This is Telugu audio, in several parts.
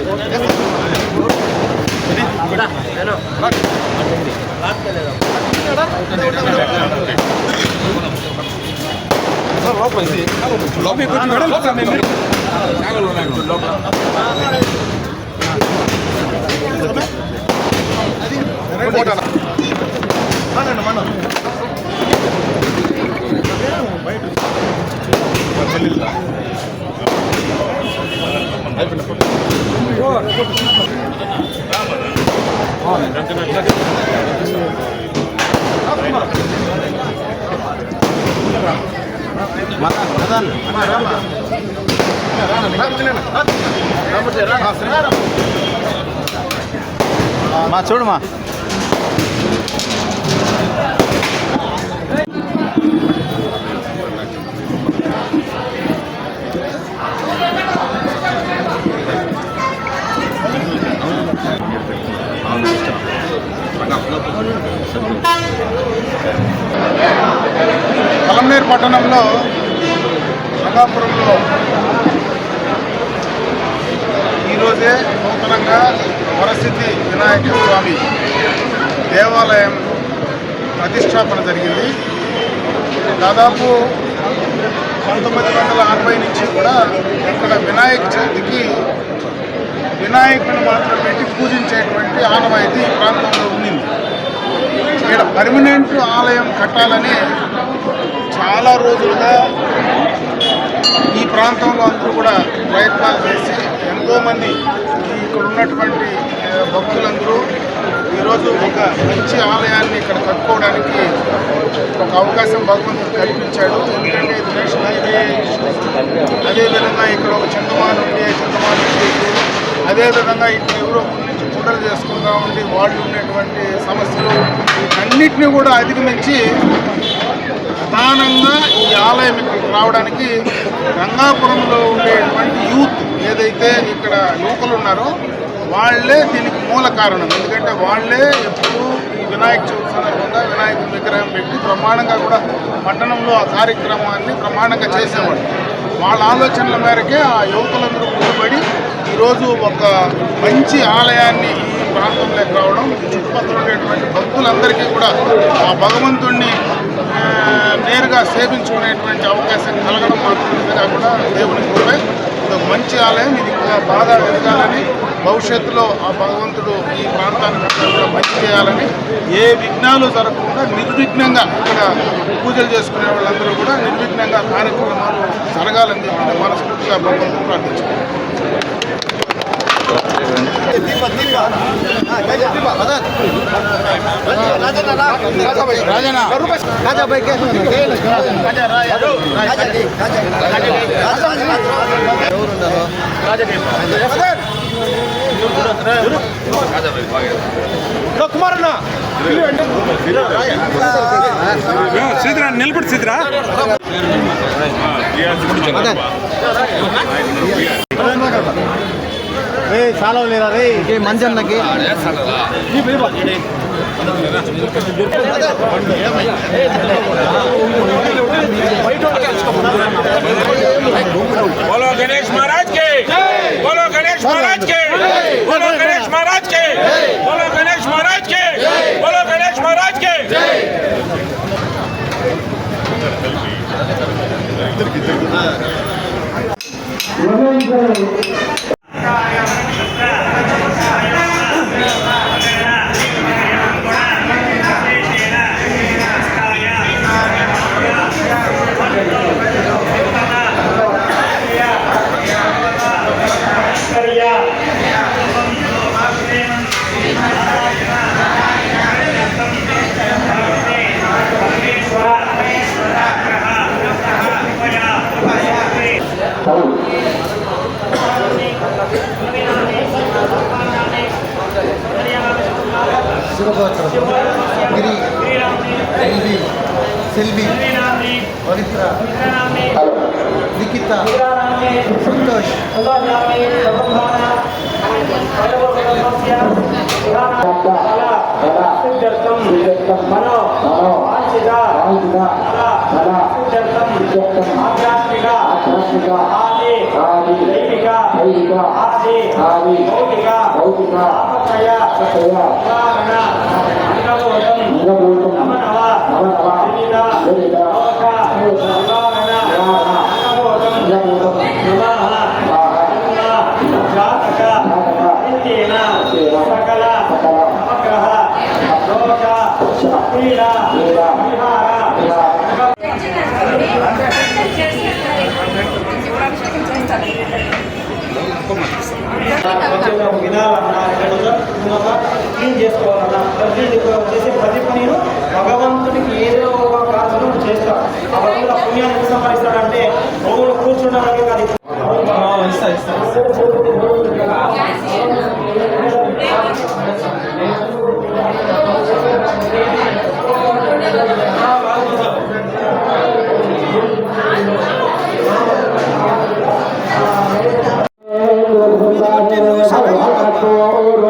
మహీయతే ధనం ధాన్యం బహం పశుపుత్రణాం సంవత్సరం దీర్ఘామాయో మా. చూడమా పలమనేరు పట్టణంలో రంగాపురంలో ఈరోజే నూతనంగా వరసిద్ధి వినాయక స్వామి దేవాలయం ప్రతిష్టాపన జరిగింది. దాదాపు పంతొమ్మిది వందల అరవై నుంచి కూడా ఇక్కడ వినాయక చవితికి వినాయకుని మాత్రం పెట్టి పూజించేటువంటి ఆనవాయితీ ఈ ప్రాంతంలో ఉండింది. ఇక్కడ పర్మనెంట్ ఆలయం కట్టాలని చాలా రోజులుగా ఈ ప్రాంతంలో అందరూ కూడా ప్రయత్నాలు చేసి ఎంతోమంది ఇక్కడ ఉన్నటువంటి భక్తులందరూ ఈరోజు ఒక మంచి ఆలయాన్ని ఇక్కడ కట్టుకోవడానికి ఒక అవకాశం భగవంతుడు కల్పించాడు. ఎందుకంటే ఇది నేషనల్ హైవే అదేవిధంగా ఇక్కడ ఒక చింతమాను ఉండే చింతమాను అదేవిధంగా ఇక్కడ ఎవరో ముందు నుంచి చేసుకుంటా ఉండి వాళ్ళు ఉండేటువంటి సమస్యలు అన్నిటినీ కూడా అధిగమించి ప్రధానంగా ఈ ఆలయం ఇక్కడికి రావడానికి రంగాపురంలో ఉండేటువంటి యూత్ ఏదైతే ఇక్కడ యువకులు ఉన్నారో వాళ్ళే దీనికి మూల కారణం. ఎందుకంటే వాళ్ళే ఎప్పుడు ఈ వినాయక చవితి సందర్భంగా వినాయకుడి విగ్రహం పెట్టి ప్రమాణంగా కూడా పట్టణంలో ఆ కార్యక్రమాన్ని ప్రమాణంగా చేసేవాళ్ళు. వాళ్ళ ఆలోచనల మేరకే ఆ యువకులందరూ ముందుబడి ఈరోజు ఒక మంచి ఆలయాన్ని ఈ ప్రాంతంలోకి రావడం చుట్టుపక్కల ఉండేటువంటి భక్తులందరికీ కూడా ఆ భగవంతుణ్ణి నేరుగా సేవించుకునేటువంటి అవకాశం కలగడం మాత్రమే కూడా దేవుని కృపే. ఒక మంచి ఆలయం ఇది బాగా ఎదగాలని భవిష్యత్తులో ఆ భగవంతుడు ఈ ప్రాంతానికి కూడా మంచి చేయాలని ఏ విఘ్నాలు జరగకుండా నిర్విఘ్నంగా ఇక్కడ పూజలు చేసుకునే వాళ్ళందరూ కూడా నిర్విఘ్నంగా కార్యక్రమాలు జరగాలని చెప్పి మనస్ఫూర్తిగా భగవంతుడు ప్రార్థించుకుంటాం రాజనా సిద్రా నిలబడి సిద్రా రే చాలా లేరా రే మంచన్నకి. बोलो गणेश महाराज के। बोलो गणेश महाराज के। बोलो गणेश महाराज के। మనో వాంఛిత ఆధ్యాత్మిక ఆది దైవిక ఆది భౌతిక ఆపత్రయ నివారణ అంగబోధం నమనవ వివిధ లోక నివారణ అంగబోధం వివాహ జన్మ వినాలన్నా లేకపోతే క్లీన్ చేసుకోవాలన్నా చేసే ప్రతి పనిను భగవంతుడికి ఏదో ఒక కారణం నువ్వు ఆ భగవంతుడు ఆ సంపాదిస్తాడంటే భగవుడు కూర్చుండడానికి కాదు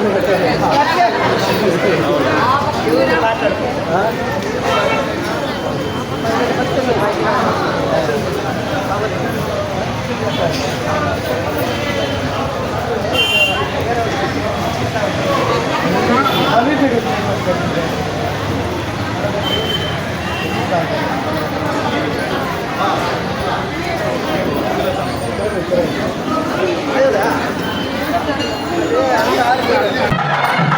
还有谁啊？Thank you.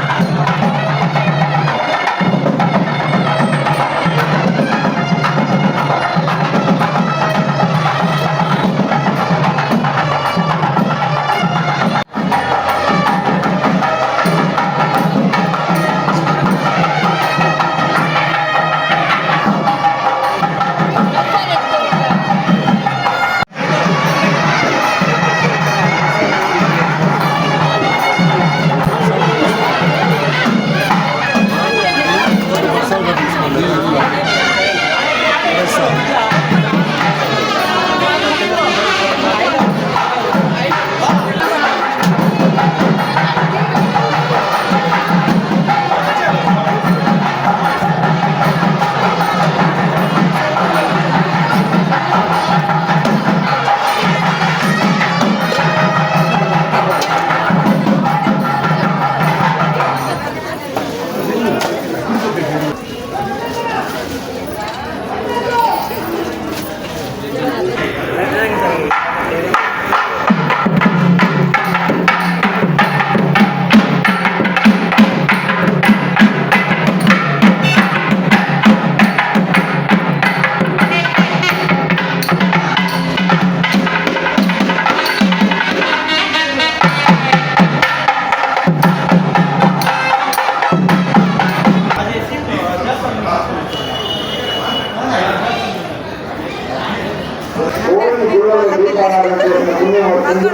స్థానాలు చేసిన పుణ్యమవుతుంది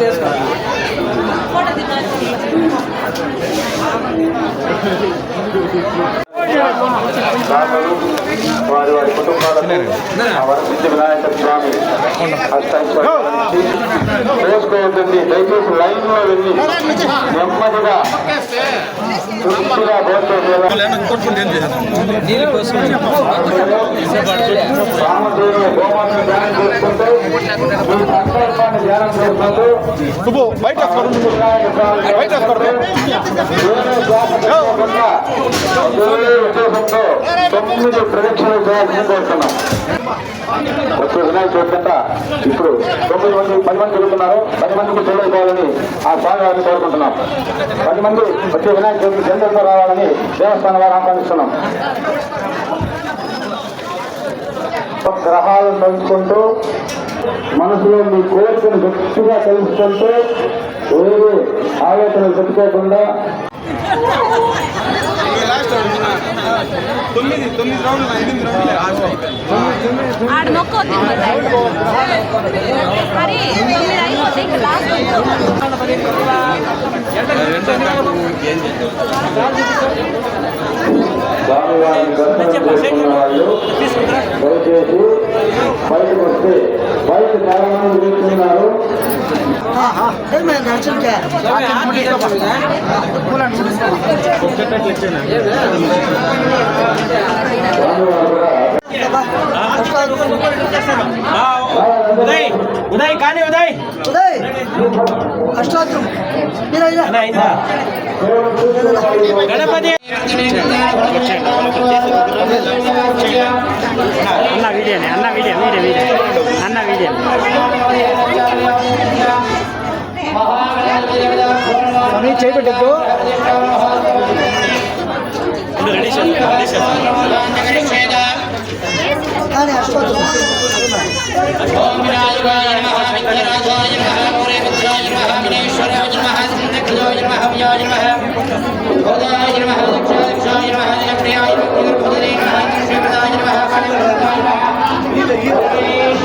చేసుకోవాలి వారి వారి కుటుంబాలకు ఆ వరసిద్ధి వినాయక స్వామి అష్టైశ్వర్యాలు చేసుకోవద్దండి దయచేసి లైన్లో వెళ్ళి నెమ్మదిగా తృప్తిగా భోజనం చేసుకుంటూ మీ ధ్యానం చేసుకుంటూ బయట బయట ఉద్దేశంతో తొమ్మిది ప్రదక్షిణలు చేయాలని కోరుతున్నాం వచ్చే వినాయక చవితి అంతా ఇప్పుడు తొమ్మిది మంది పది మంది తిరుగుతున్నారు పది మందికి తోడైపోవాలని ఆ స్వామి కోరుకుంటున్నాం పది మంది వచ్చే వినాయక చవితి జనరల్తో రావాలని దేవస్థానం వారు ఆహ్వానిస్తున్నాం గ్రహాలను తలుచుకుంటూ మనసులో మీ కోరికను గట్టిగా తెలుసుకుంటూ ఏది ఆలోచనలు పెట్టుకోకుండా ఆడ మరి తొమ్మిది అయిపోతే ఇంకా లాస్ట్ వాళ్ళు దయచేసి బయటకు వస్తే బయట చాలా మంది కూడా ఉదయ్ ఉదయ్ కానీ ఉదయ్ ఉదయ్ అష్టాత్రం గణపతి వీడియోనే అన్న వీడియో వీడియో వీడియో అన్న వీడియో చేపెట్టద్దు కానీ అష్టాత్రం seguido.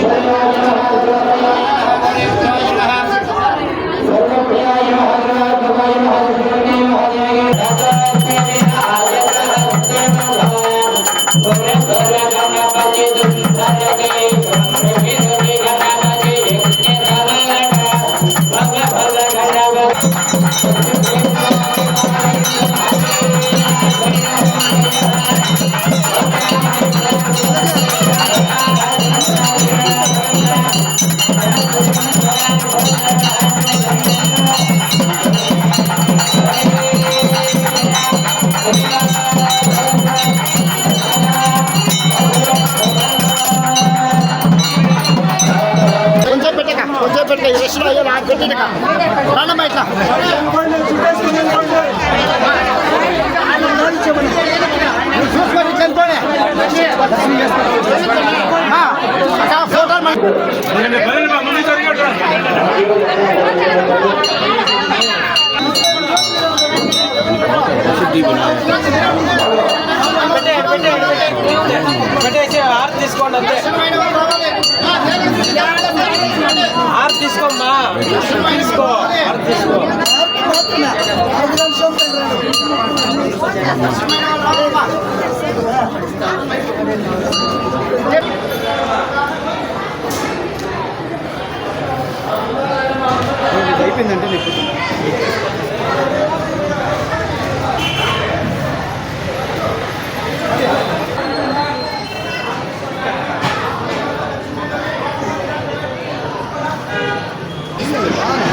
పెట్టేసి ఆరు తీసుకోండి అంతే. తీసుకోమ్మా. తీసుకో ఆరు తీసుకో. అయిపోయిందంటే నీకు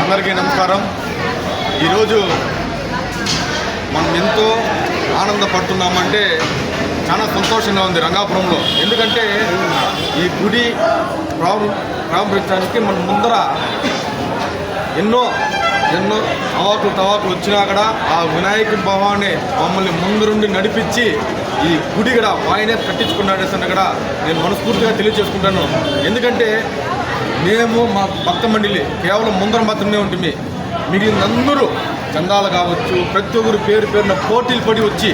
అందరికీ నమస్కారం ఈరోజు మనం ఎంతో ఆనందపడుతున్నామంటే చాలా సంతోషంగా ఉంది రంగాపురంలో. ఎందుకంటే ఈ గుడి ప్రారంభించడానికి మన ముందర ఎన్నో ఎన్నో తవాకులు తవాకులు వచ్చినా కూడా ఆ వినాయకుడి భావాన్ని మమ్మల్ని ముందరుండి నడిపించి ఈ గుడి కూడా ఆయనే కట్టించుకున్నాడు కూడా నేను మనస్ఫూర్తిగా తెలియజేసుకుంటాను. ఎందుకంటే మేము మా భక్త మండలి కేవలం ముందర మాత్రమే ఉంటుంది మిగిలినందరూ చందాలు కావచ్చు ప్రతి ఒక్కరు పేరు పేరున పోటీలు పడి వచ్చి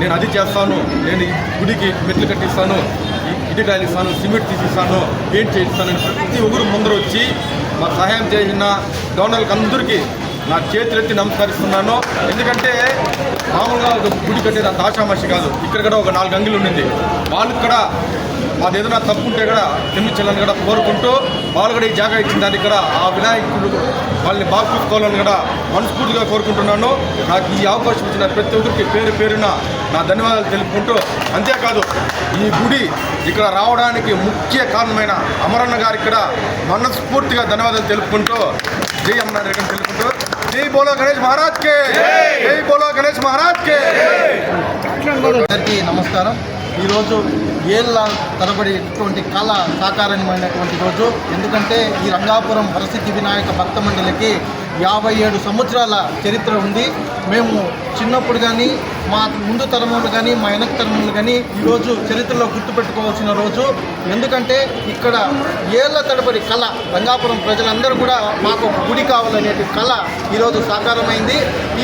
నేను అది చేస్తాను నేను గుడికి మెట్లు కట్టిస్తాను ఈ సిమెంట్ తీసిస్తాను పెయింట్ చేయిస్తాను ప్రతి ఒక్కరు ముందర వచ్చి మాకు సహాయం చేసిన డోనర్లకు అందరికీ నా చేతులెత్తి నమస్కరిస్తున్నాను. ఎందుకంటే మామూలుగా ఒక గుడి కట్టేది అంత ఆషామాషి కాదు. ఇక్కడ కూడా ఒక నాలుగు అంగిలు ఉండింది. వాళ్ళు కూడా మాది ఏదైనా తప్పు ఉంటే కూడా క్షమించాలని కూడా కోరుకుంటూ వాళ్ళు కూడా ఈ జాగా ఇచ్చిన దానికి కూడా ఆ వినాయకుడు వాళ్ళని బాగా చూసుకోవాలని కూడా మనస్ఫూర్తిగా కోరుకుంటున్నాను. నాకు ఈ అవకాశం ఇచ్చిన ప్రతి ఒక్కరికి పేరు పేరున నా ధన్యవాదాలు తెలుపుకుంటూ అంతేకాదు ఈ గుడి ఇక్కడ రావడానికి ముఖ్య కారణమైన అమరన్న గారికి కూడా మనస్ఫూర్తిగా ధన్యవాదాలు తెలుపుకుంటూ జై అమరన్న గారికి తెలుపుకుంటూ జై బోలో గణేష్ మహారాజ్ కే! జై బోలో గణేష్ మహారాజ్ కే! అందరికీ నమస్కారం. ఈరోజు ఏళ్ళ తరబడినటువంటి కళ సాకారమైనటువంటి రోజు. ఎందుకంటే ఈ రంగాపురం వరసిద్ధి వినాయక భక్త మండలికి యాభై ఏడు సంవత్సరాల చరిత్ర ఉంది. మేము చిన్నప్పుడు కానీ మా ముందు తరములు కానీ మా వెనక తరములు కానీ ఈరోజు చరిత్రలో గుర్తుపెట్టుకోవాల్సిన రోజు. ఎందుకంటే ఇక్కడ ఏళ్ళ తడబడి కళ రంగాపురం ప్రజలందరూ కూడా మాకు గుడి కావాలనే కళ ఈరోజు సాకారమైంది.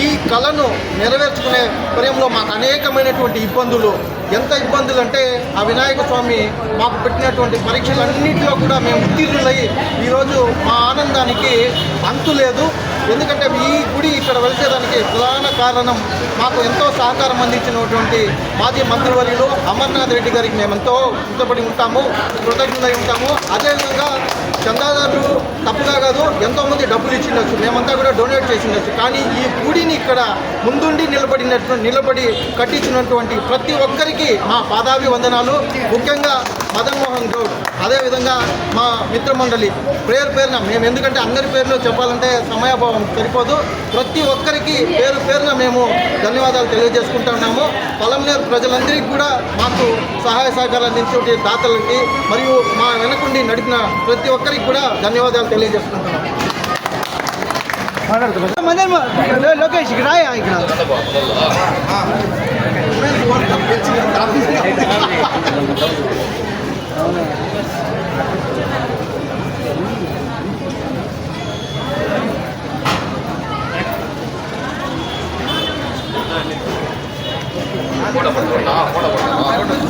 ఈ కళను నెరవేర్చుకునే పర్యంలో మాకు అనేకమైనటువంటి ఇబ్బందులు. ఎంత ఇబ్బందులు అంటే ఆ వినాయక స్వామి మాకు పెట్టినటువంటి పరీక్షలన్నింటిలో కూడా మేము ఉత్తీర్ణులై ఈరోజు మా ఆనందానికి అంతు లేదు ఎందుకంటే ఈ గుడి ఇక్కడ వెలిసేదానికి ప్రధాన కారణం మాకు ఎంతో సహకారం అందించినటువంటి మాజీ మంత్రివర్యులు అమర్నాథ్ రెడ్డి గారికి మేము ఎంతో ఇష్టపడి ఉంటాము కృతజ్ఞులై ఉంటాము. అదేవిధంగా చందాదారులు తప్పుగా కాదు ఎంతోమంది డబ్బులు ఇచ్చిండొచ్చు. మేమంతా కూడా డొనేట్ చేసిండొచ్చు. కానీ ఈ గుడిని ఇక్కడ ముందుండి నిలబడినట్టు నిలబడి కట్టించినటువంటి ప్రతి ఒక్కరికి మా పాదాభి వందనాలు ముఖ్యంగా మదన్మోహన్ గౌడ్. అదేవిధంగా మా మిత్రమండలి పేరు పేరున మేము ఎందుకంటే అందరి పేర్లు చెప్పాలంటే సమయాభావం సరిపోదు. ప్రతి ఒక్కరికి పేరు పేరున మేము ధన్యవాదాలు తెలియజేసుకుంటున్నాము పొలంనేరు ప్రజలందరికీ కూడా మాకు సహాయ సహకారాలు అందించే దాతలకి మరియు మా వెనకుండి నడిపిన ప్రతి ఒక్కరికి కూడా ధన్యవాదాలు తెలియజేసుకుంటున్నాము లోకేష్ ఇక్కడ ఇక్కడ போட போடலாம் போட போடலாம்